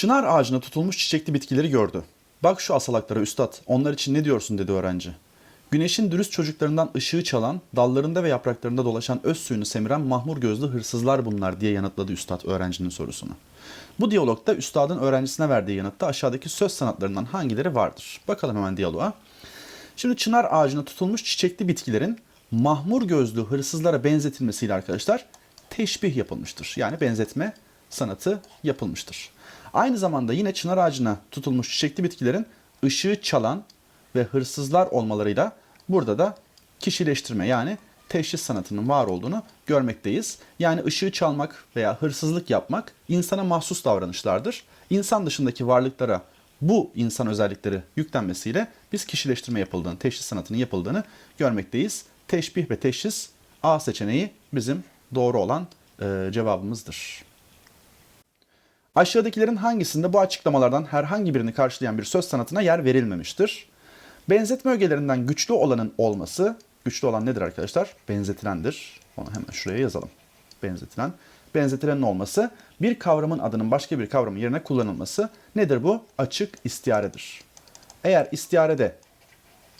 Çınar ağacına tutulmuş çiçekli bitkileri gördü. Bak şu asalaklara üstad, onlar için ne diyorsun dedi öğrenci. Güneşin dürüst çocuklarından ışığı çalan, dallarında ve yapraklarında dolaşan öz suyunu semiren mahmur gözlü hırsızlar bunlar diye yanıtladı üstad öğrencinin sorusunu. Bu diyalogda üstadın öğrencisine verdiği yanıtta aşağıdaki söz sanatlarından hangileri vardır? Bakalım hemen diyaloğa. Şimdi çınar ağacına tutulmuş çiçekli bitkilerin mahmur gözlü hırsızlara benzetilmesiyle arkadaşlar teşbih yapılmıştır. Yani benzetme sanatı yapılmıştır. Aynı zamanda yine çınar ağacına tutulmuş çiçekli bitkilerin ışığı çalan ve hırsızlar olmalarıyla burada da kişileştirme yani teşhis sanatının var olduğunu görmekteyiz. Yani ışığı çalmak veya hırsızlık yapmak insana mahsus davranışlardır. İnsan dışındaki varlıklara bu insan özellikleri yüklenmesiyle biz kişileştirme yapıldığını, teşhis sanatının yapıldığını görmekteyiz. Teşbih ve teşhis A seçeneği bizim doğru olan e, cevabımızdır. Aşağıdakilerin hangisinde bu açıklamalardan herhangi birini karşılayan bir söz sanatına yer verilmemiştir? Benzetme ögelerinden güçlü olanın olması, güçlü olan nedir arkadaşlar? Benzetilendir. Onu hemen şuraya yazalım. Benzetilen. Benzetilenin olması, bir kavramın adının başka bir kavramın yerine kullanılması nedir bu? Açık istiaredir. Eğer istiarede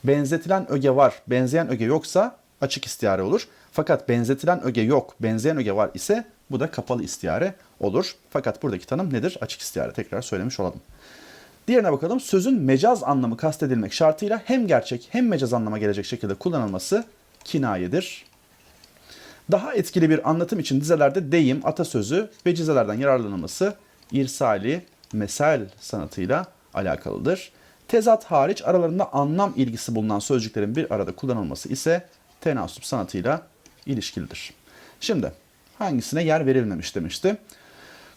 benzetilen öge var, benzeyen öge yoksa açık istiare olur. Fakat benzetilen öge yok, benzeyen öge var ise bu da kapalı istiare olur. Fakat buradaki tanım nedir? Açık istiare. Tekrar söylemiş olalım. Diğerine bakalım. Sözün mecaz anlamı kastedilmek şartıyla hem gerçek hem mecaz anlama gelecek şekilde kullanılması kinayedir. Daha etkili bir anlatım için dizelerde deyim, atasözü ve cizelerden yararlanılması irsali, mesel sanatıyla alakalıdır. Tezat hariç aralarında anlam ilgisi bulunan sözcüklerin bir arada kullanılması ise tenasüp sanatıyla ilişkilidir. Şimdi hangisine yer verilmemiş demişti.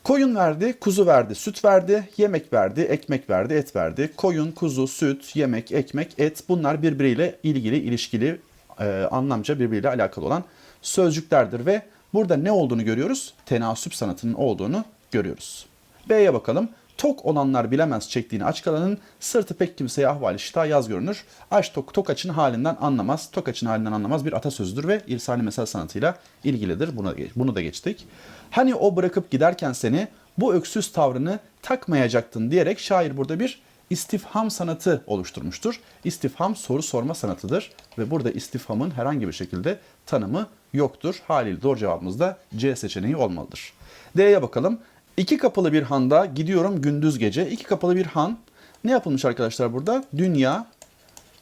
Koyun verdi, kuzu verdi, süt verdi, yemek verdi, ekmek verdi, et verdi. Koyun, kuzu, süt, yemek, ekmek, et bunlar birbiriyle ilgili, ilişkili, e, anlamca birbiriyle alakalı olan sözcüklerdir ve burada ne olduğunu görüyoruz? Tenasüp sanatının olduğunu görüyoruz. B'ye bakalım. Tok olanlar bilemez çektiğini aç kalanın sırtı pek kimseye ahvali şita yaz görünür. Aç tok tok açın halinden anlamaz. Tok açın halinden anlamaz bir atasözüdür ve irsali mesel sanatıyla ilgilidir. Bunu, bunu da geçtik. Hani o bırakıp giderken seni bu öksüz tavrını takmayacaktın diyerek şair burada bir istifham sanatı oluşturmuştur. İstifham soru sorma sanatıdır ve burada istifhamın herhangi bir şekilde tanımı yoktur. Haliyle doğru cevabımız da C seçeneği olmalıdır. D'ye bakalım. İki kapılı bir handa gidiyorum gündüz gece. İki kapılı bir han ne yapılmış arkadaşlar burada? Dünya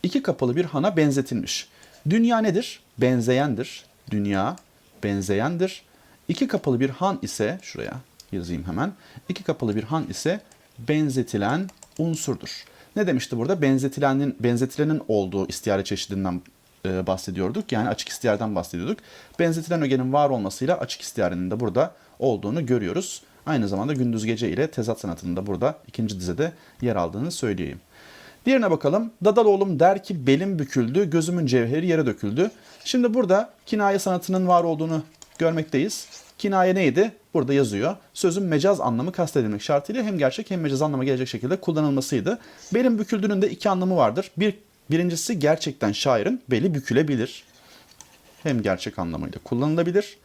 iki kapılı bir hana benzetilmiş. Dünya nedir? Benzeyendir. Dünya benzeyendir. İki kapılı bir han ise şuraya yazayım hemen. İki kapılı bir han ise benzetilen unsurdur. Ne demişti burada? Benzetilenin benzetilenin olduğu istiyare çeşidinden e, bahsediyorduk. Yani açık istiyareden bahsediyorduk. Benzetilen ögenin var olmasıyla açık istiyarenin de burada olduğunu görüyoruz. Aynı zamanda gündüz gece ile tezat sanatının da burada ikinci dizede yer aldığını söyleyeyim. Diğerine bakalım. Dadaloğlum der ki belim büküldü, gözümün cevheri yere döküldü. Şimdi burada kinaye sanatının var olduğunu görmekteyiz. Kinaye neydi? Burada yazıyor. Sözün mecaz anlamı kastedilmek şartıyla hem gerçek hem mecaz anlama gelecek şekilde kullanılmasıydı. Belim büküldüğünün de iki anlamı vardır. Bir, birincisi gerçekten şairin beli bükülebilir. Hem gerçek anlamıyla kullanılabilir.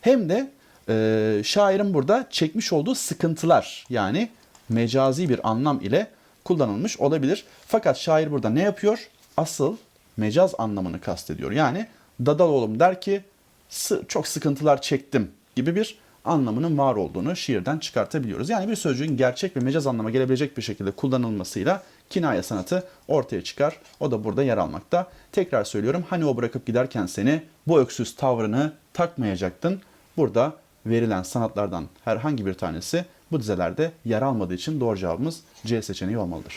Hem de e, şairin burada çekmiş olduğu sıkıntılar yani mecazi bir anlam ile kullanılmış olabilir. Fakat şair burada ne yapıyor? Asıl mecaz anlamını kastediyor. Yani Dadaloğlum der ki "Sı- çok sıkıntılar çektim gibi bir anlamının var olduğunu şiirden çıkartabiliyoruz. Yani bir sözcüğün gerçek ve mecaz anlama gelebilecek bir şekilde kullanılmasıyla kinaye sanatı ortaya çıkar. O da burada yer almakta. Tekrar söylüyorum hani o bırakıp giderken seni bu öksüz tavrını takmayacaktın. Burada verilen sanatlardan herhangi bir tanesi bu dizelerde yer almadığı için doğru cevabımız C seçeneği olmalıdır.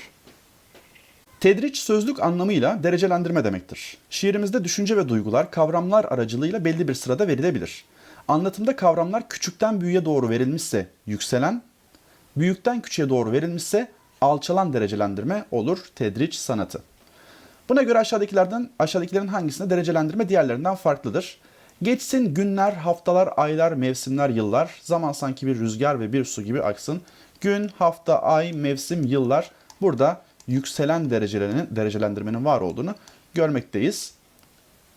Tedriç sözlük anlamıyla derecelendirme demektir. Şiirimizde düşünce ve duygular kavramlar aracılığıyla belli bir sırada verilebilir. Anlatımda kavramlar küçükten büyüğe doğru verilmişse yükselen, büyükten küçüğe doğru verilmişse alçalan derecelendirme olur tedriç sanatı. Buna göre aşağıdakilerden aşağıdakilerin hangisinde derecelendirme diğerlerinden farklıdır? Geçsin günler, haftalar, aylar, mevsimler, yıllar. Zaman sanki bir rüzgar ve bir su gibi aksın. Gün, hafta, ay, mevsim, yıllar. Burada yükselen derecelerinin, derecelendirmenin var olduğunu görmekteyiz.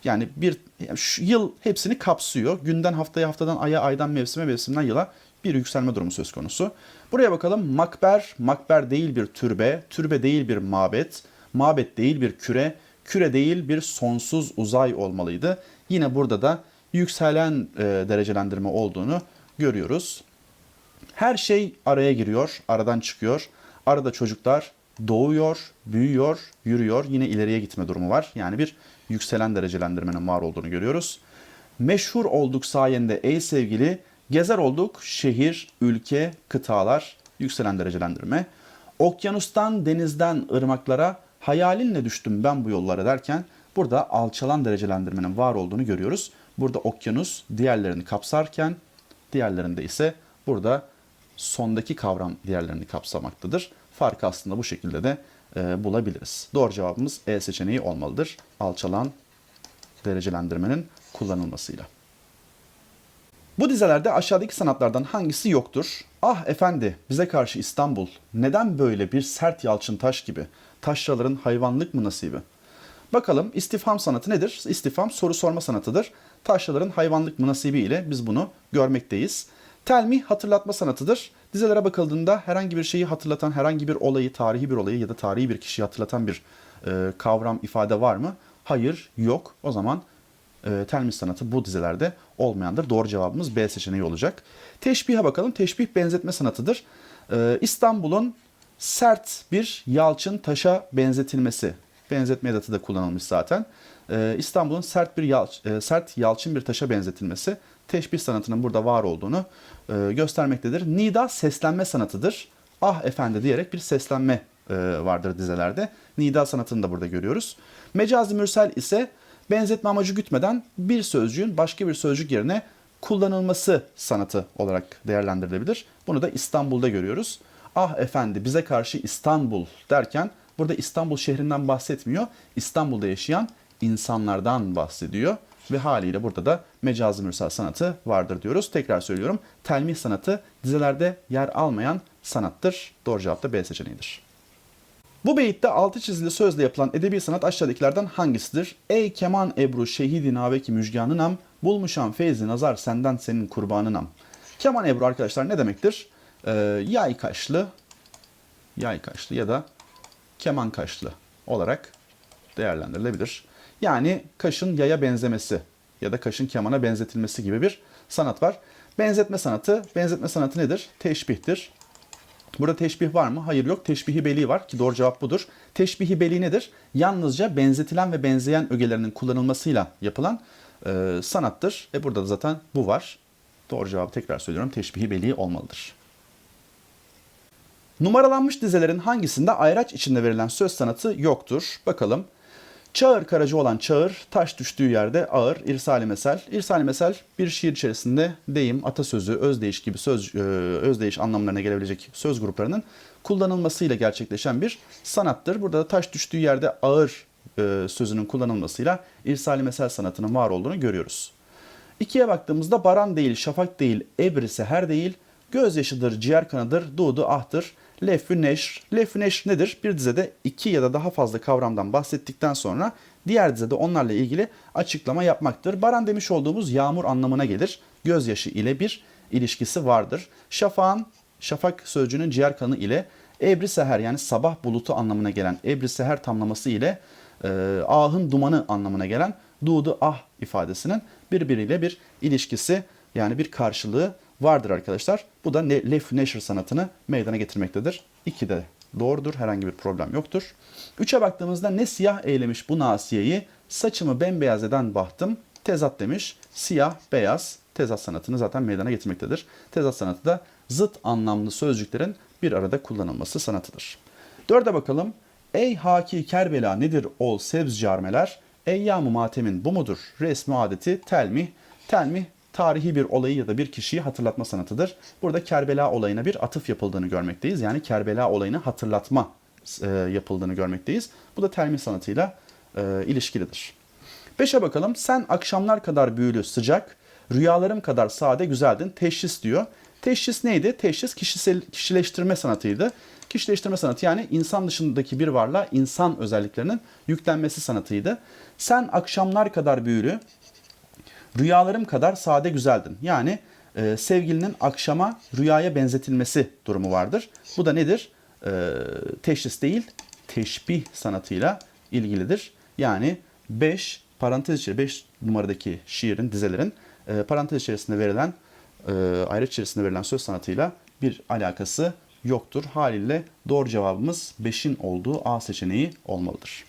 Yani bir yani yıl hepsini kapsıyor. Günden haftaya, haftadan aya, aydan mevsime, mevsimden yıla bir yükselme durumu söz konusu. Buraya bakalım. Makber, makber değil bir türbe, türbe değil bir mabet, mabet değil bir küre, küre değil bir sonsuz uzay olmalıydı. Yine burada da yükselen e, derecelendirme olduğunu görüyoruz. Her şey araya giriyor, aradan çıkıyor. Arada çocuklar doğuyor, büyüyor, yürüyor. Yine ileriye gitme durumu var. Yani bir yükselen derecelendirmenin var olduğunu görüyoruz. Meşhur olduk sayende ey sevgili, gezer olduk şehir, ülke, kıtalar, yükselen derecelendirme. Okyanustan, denizden, ırmaklara hayalinle düştüm ben bu yollara derken burada alçalan derecelendirmenin var olduğunu görüyoruz. Burada okyanus diğerlerini kapsarken diğerlerinde ise burada sondaki kavram diğerlerini kapsamaktadır. Farkı aslında bu şekilde de e, bulabiliriz. Doğru cevabımız E seçeneği olmalıdır. Alçalan derecelendirmenin kullanılmasıyla. Bu dizelerde aşağıdaki sanatlardan hangisi yoktur? Ah efendi bize karşı İstanbul neden böyle bir sert yalçın taş gibi? Taşraların hayvanlık mı nasibi? Bakalım istifham sanatı nedir? İstifham soru sorma sanatıdır. Taşraların hayvanlık mı nasibi ile biz bunu görmekteyiz. Telmih hatırlatma sanatıdır. Dizelere bakıldığında herhangi bir şeyi hatırlatan, herhangi bir olayı, tarihi bir olayı ya da tarihi bir kişiyi hatırlatan bir e, kavram, ifade var mı? Hayır, yok. O zaman e, telmih sanatı bu dizelerde olmayandır. Doğru cevabımız B seçeneği olacak. Teşbihe bakalım. Teşbih benzetme sanatıdır. E, İstanbul'un sert bir yalçın taşa benzetilmesi. Benzetme edatı da kullanılmış zaten. E, İstanbul'un sert bir yalç, e, sert yalçın bir taşa benzetilmesi teşbih sanatının burada var olduğunu e, göstermektedir. Nida seslenme sanatıdır. Ah efendi diyerek bir seslenme e, vardır dizelerde. Nida sanatını da burada görüyoruz. Mecazi mürsel ise benzetme amacı gütmeden bir sözcüğün başka bir sözcük yerine kullanılması sanatı olarak değerlendirilebilir. Bunu da İstanbul'da görüyoruz. Ah efendi bize karşı İstanbul derken burada İstanbul şehrinden bahsetmiyor. İstanbul'da yaşayan insanlardan bahsediyor ve haliyle burada da mecazi mürsel sanatı vardır diyoruz. Tekrar söylüyorum. Telmih sanatı dizelerde yer almayan sanattır. Doğru cevap da B seçeneğidir. Bu beyitte altı çizili sözle yapılan edebi sanat aşağıdakilerden hangisidir? Ey keman ebru şehidi naveki müjganınam, bulmuşam feyzi nazar senden senin kurbanınam. Keman ebru arkadaşlar ne demektir? Ee, yay kaşlı, yay kaşlı ya da keman kaşlı olarak değerlendirilebilir. Yani kaşın yaya benzemesi ya da kaşın kemana benzetilmesi gibi bir sanat var. Benzetme sanatı, benzetme sanatı nedir? Teşbihtir. Burada teşbih var mı? Hayır yok. Teşbihi beli var ki doğru cevap budur. Teşbihi beli nedir? Yalnızca benzetilen ve benzeyen ögelerinin kullanılmasıyla yapılan e, sanattır. E burada da zaten bu var. Doğru cevabı tekrar söylüyorum. Teşbihi beli olmalıdır. Numaralanmış dizelerin hangisinde ayraç içinde verilen söz sanatı yoktur? Bakalım. Çağır karacı olan çağır, taş düştüğü yerde ağır, irsali mesel. İrsali mesel bir şiir içerisinde deyim, atasözü, özdeyiş gibi söz, e, özdeyiş anlamlarına gelebilecek söz gruplarının kullanılmasıyla gerçekleşen bir sanattır. Burada da taş düştüğü yerde ağır e, sözünün kullanılmasıyla irsali mesel sanatının var olduğunu görüyoruz. İkiye baktığımızda baran değil, şafak değil, ebri seher değil, gözyaşıdır, ciğer kanıdır, dudu ahtır, lefü neşr. Lefü neşr nedir? Bir dizede iki ya da daha fazla kavramdan bahsettikten sonra diğer dizede onlarla ilgili açıklama yapmaktır. Baran demiş olduğumuz yağmur anlamına gelir. Gözyaşı ile bir ilişkisi vardır. Şafağın, şafak sözcüğünün ciğer kanı ile ebri seher yani sabah bulutu anlamına gelen ebri seher tamlaması ile e, ahın dumanı anlamına gelen dudu ah ifadesinin birbiriyle bir ilişkisi yani bir karşılığı vardır arkadaşlar. Bu da lef neşr sanatını meydana getirmektedir. İki de doğrudur. Herhangi bir problem yoktur. Üçe baktığımızda ne siyah eylemiş bu nasiyeyi saçımı bembeyaz eden bahtım tezat demiş. Siyah, beyaz tezat sanatını zaten meydana getirmektedir. Tezat sanatı da zıt anlamlı sözcüklerin bir arada kullanılması sanatıdır. Dörde bakalım. Ey haki Kerbela nedir ol sebz carmeler? Eyyam-ı matemin bu mudur? Resmi adeti telmih. Telmih tarihi bir olayı ya da bir kişiyi hatırlatma sanatıdır. Burada Kerbela olayına bir atıf yapıldığını görmekteyiz. Yani Kerbela olayını hatırlatma e, yapıldığını görmekteyiz. Bu da telmih sanatıyla e, ilişkilidir. Beşe bakalım. Sen akşamlar kadar büyülü, sıcak, rüyalarım kadar sade, güzeldin. Teşhis diyor. Teşhis neydi? Teşhis kişisel, kişileştirme sanatıydı. Kişileştirme sanatı yani insan dışındaki bir varlığa insan özelliklerinin yüklenmesi sanatıydı. Sen akşamlar kadar büyülü, rüyalarım kadar sade güzeldin. Yani e, sevgilinin akşama rüyaya benzetilmesi durumu vardır. Bu da nedir? E, teşhis değil, teşbih sanatıyla ilgilidir. Yani 5 parantez içi 5 numaradaki şiirin, dizelerin e, parantez içerisinde verilen e, ayrıt içerisinde verilen söz sanatıyla bir alakası yoktur. Haliyle doğru cevabımız 5'in olduğu A seçeneği olmalıdır.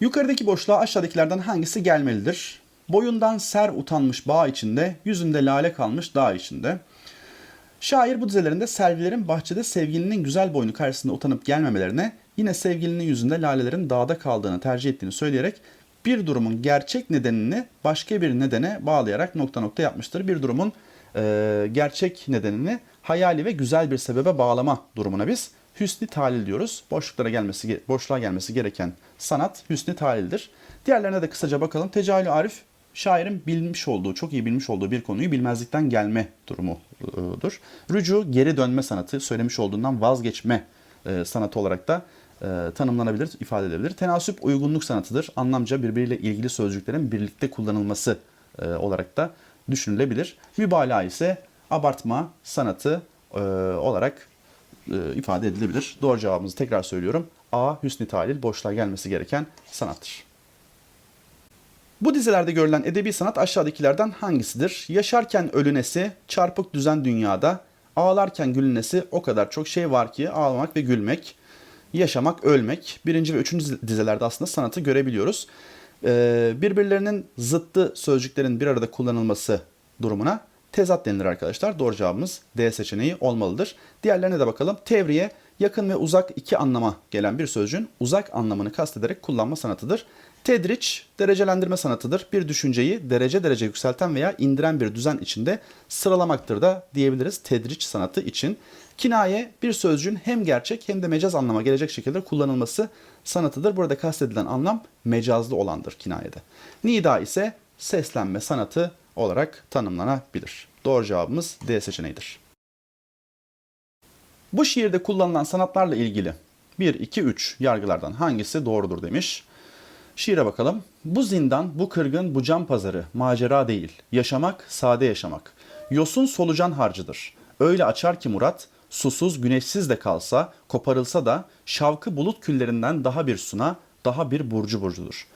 Yukarıdaki boşluğa aşağıdakilerden hangisi gelmelidir? Boyundan ser utanmış bağ içinde, yüzünde lale kalmış dağ içinde. Şair bu dizelerinde servilerin bahçede sevgilinin güzel boynu karşısında utanıp gelmemelerine, yine sevgilinin yüzünde lalelerin dağda kaldığını tercih ettiğini söyleyerek bir durumun gerçek nedenini başka bir nedene bağlayarak nokta nokta yapmıştır. Bir durumun e, gerçek nedenini hayali ve güzel bir sebebe bağlama durumuna biz hüsnü talil diyoruz. Boşluklara gelmesi, boşluğa gelmesi gereken sanat hüsnü talildir. Diğerlerine de kısaca bakalım. Tecahülü Arif şairin bilmiş olduğu, çok iyi bilmiş olduğu bir konuyu bilmezlikten gelme durumudur. Rücu geri dönme sanatı, söylemiş olduğundan vazgeçme e, sanatı olarak da e, tanımlanabilir, ifade edilebilir. Tenasüp uygunluk sanatıdır. Anlamca birbiriyle ilgili sözcüklerin birlikte kullanılması e, olarak da düşünülebilir. Mübalağa ise abartma sanatı olarak ifade edilebilir. Doğru cevabımızı tekrar söylüyorum. A. Hüsnü talil boşluğa gelmesi gereken sanattır. Bu dizelerde görülen edebi sanat aşağıdakilerden hangisidir? Yaşarken ölünesi, çarpık düzen dünyada, ağlarken gülünesi o kadar çok şey var ki ağlamak ve gülmek, yaşamak, ölmek. Birinci ve üçüncü dizelerde aslında sanatı görebiliyoruz. Ee, birbirlerinin zıttı sözcüklerin bir arada kullanılması durumuna tezat denilir arkadaşlar. Doğru cevabımız D seçeneği olmalıdır. Diğerlerine de bakalım. Tevriye yakın ve uzak iki anlama gelen bir sözcüğün uzak anlamını kastederek kullanma sanatıdır. Tedriç derecelendirme sanatıdır. Bir düşünceyi derece derece yükselten veya indiren bir düzen içinde sıralamaktır da diyebiliriz tedriç sanatı için. Kinaye bir sözcüğün hem gerçek hem de mecaz anlama gelecek şekilde kullanılması sanatıdır. Burada kastedilen anlam mecazlı olandır kinayede. Nida ise seslenme sanatı olarak tanımlanabilir. Doğru cevabımız D seçeneğidir. Bu şiirde kullanılan sanatlarla ilgili 1, 2, 3 yargılardan hangisi doğrudur demiş. Şiire bakalım. Bu zindan, bu kırgın, bu cam pazarı macera değil. Yaşamak, sade yaşamak. Yosun solucan harcıdır. Öyle açar ki Murat, susuz, güneşsiz de kalsa, koparılsa da şavkı bulut küllerinden daha bir suna, daha bir burcu burcudur.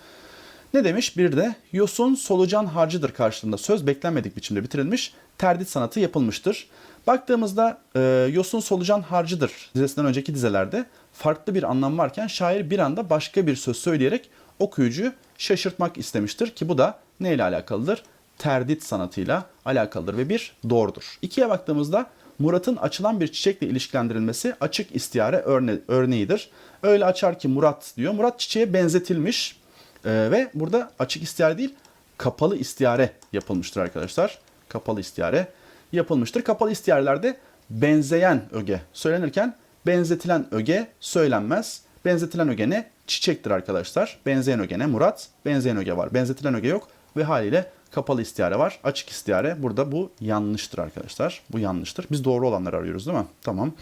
Ne demiş? Bir de yosun solucan harcıdır karşılığında söz beklenmedik biçimde bitirilmiş, terdit sanatı yapılmıştır. Baktığımızda e, yosun solucan harcıdır dizesinden önceki dizelerde farklı bir anlam varken şair bir anda başka bir söz söyleyerek okuyucuyu şaşırtmak istemiştir ki bu da neyle alakalıdır? Terdit sanatıyla alakalıdır ve bir doğrudur. İkiye baktığımızda Murat'ın açılan bir çiçekle ilişkilendirilmesi açık istiyare örne örneğidir. Öyle açar ki Murat diyor. Murat çiçeğe benzetilmiş ee, ve burada açık istiyare değil kapalı istiyare yapılmıştır arkadaşlar. Kapalı istiyare yapılmıştır. Kapalı istiyarelerde benzeyen öge söylenirken benzetilen öge söylenmez. Benzetilen öge ne? Çiçektir arkadaşlar. Benzeyen öge ne? Murat. Benzeyen öge var. Benzetilen öge yok ve haliyle kapalı istiyare var. Açık istiyare. Burada bu yanlıştır arkadaşlar. Bu yanlıştır. Biz doğru olanları arıyoruz değil mi? Tamam.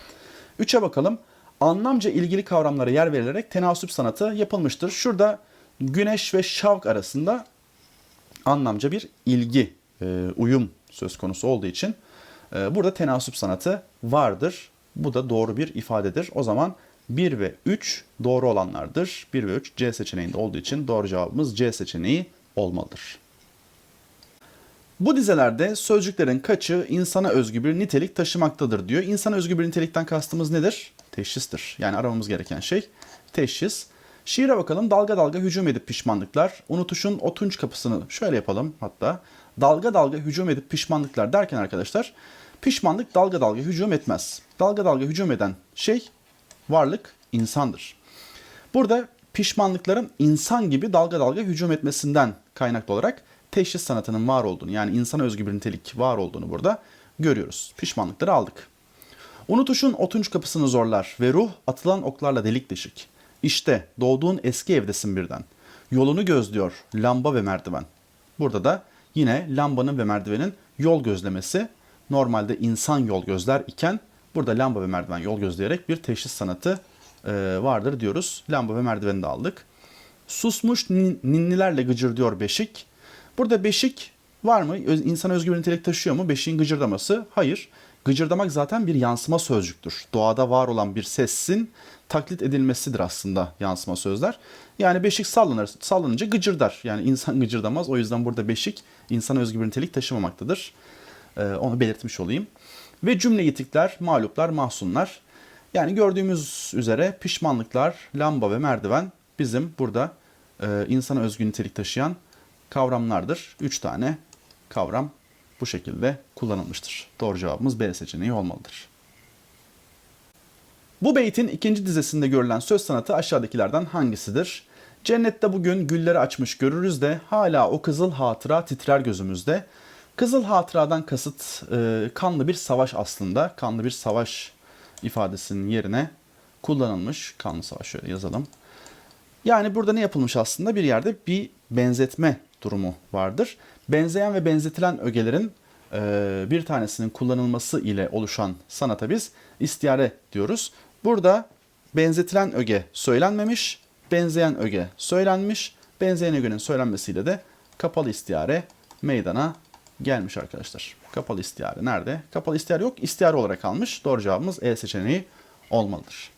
Üçe bakalım. Anlamca ilgili kavramlara yer verilerek tenasüp sanatı yapılmıştır. Şurada güneş ve şavk arasında anlamca bir ilgi, e, uyum söz konusu olduğu için e, burada tenasüp sanatı vardır. Bu da doğru bir ifadedir. O zaman 1 ve 3 doğru olanlardır. 1 ve 3 C seçeneğinde olduğu için doğru cevabımız C seçeneği olmalıdır. Bu dizelerde sözcüklerin kaçı insana özgü bir nitelik taşımaktadır diyor. İnsana özgü bir nitelikten kastımız nedir? Teşhistir. Yani aramamız gereken şey teşhis. Şiire bakalım. Dalga dalga hücum edip pişmanlıklar. Unutuşun o tunç kapısını şöyle yapalım hatta. Dalga dalga hücum edip pişmanlıklar derken arkadaşlar pişmanlık dalga dalga hücum etmez. Dalga dalga hücum eden şey varlık insandır. Burada pişmanlıkların insan gibi dalga dalga hücum etmesinden kaynaklı olarak teşhis sanatının var olduğunu yani insana özgü bir nitelik var olduğunu burada görüyoruz. Pişmanlıkları aldık. Unutuşun otunç kapısını zorlar ve ruh atılan oklarla delik deşik. İşte doğduğun eski evdesin birden. Yolunu gözlüyor lamba ve merdiven. Burada da yine lambanın ve merdivenin yol gözlemesi normalde insan yol gözler iken burada lamba ve merdiven yol gözleyerek bir teşhis sanatı e, vardır diyoruz. Lamba ve merdiveni de aldık. Susmuş ninnilerle gıcır diyor beşik. Burada beşik Var mı? İnsana özgü bir nitelik taşıyor mu? Beşiğin gıcırdaması. Hayır. Gıcırdamak zaten bir yansıma sözcüktür. Doğada var olan bir sesin taklit edilmesidir aslında yansıma sözler. Yani beşik sallanır, sallanınca gıcırdar. Yani insan gıcırdamaz. O yüzden burada beşik insana özgü bir nitelik taşımamaktadır. Ee, onu belirtmiş olayım. Ve cümle yitikler, mağluplar, mahzunlar. Yani gördüğümüz üzere pişmanlıklar, lamba ve merdiven bizim burada e, insana özgü nitelik taşıyan kavramlardır. Üç tane kavram bu şekilde kullanılmıştır. Doğru cevabımız B seçeneği olmalıdır. Bu beytin ikinci dizesinde görülen söz sanatı aşağıdakilerden hangisidir? Cennette bugün gülleri açmış görürüz de hala o kızıl hatıra titrer gözümüzde. Kızıl hatıradan kasıt e, kanlı bir savaş aslında. Kanlı bir savaş ifadesinin yerine kullanılmış. Kanlı savaş şöyle yazalım. Yani burada ne yapılmış aslında? Bir yerde bir benzetme durumu vardır. Benzeyen ve benzetilen ögelerin e, bir tanesinin kullanılması ile oluşan sanata biz istiyare diyoruz. Burada benzetilen öge söylenmemiş, benzeyen öge söylenmiş. Benzeyen ögenin söylenmesiyle de kapalı istiyare meydana gelmiş arkadaşlar. Kapalı istiyare nerede? Kapalı istiyare yok, istiyare olarak kalmış. Doğru cevabımız E seçeneği olmalıdır.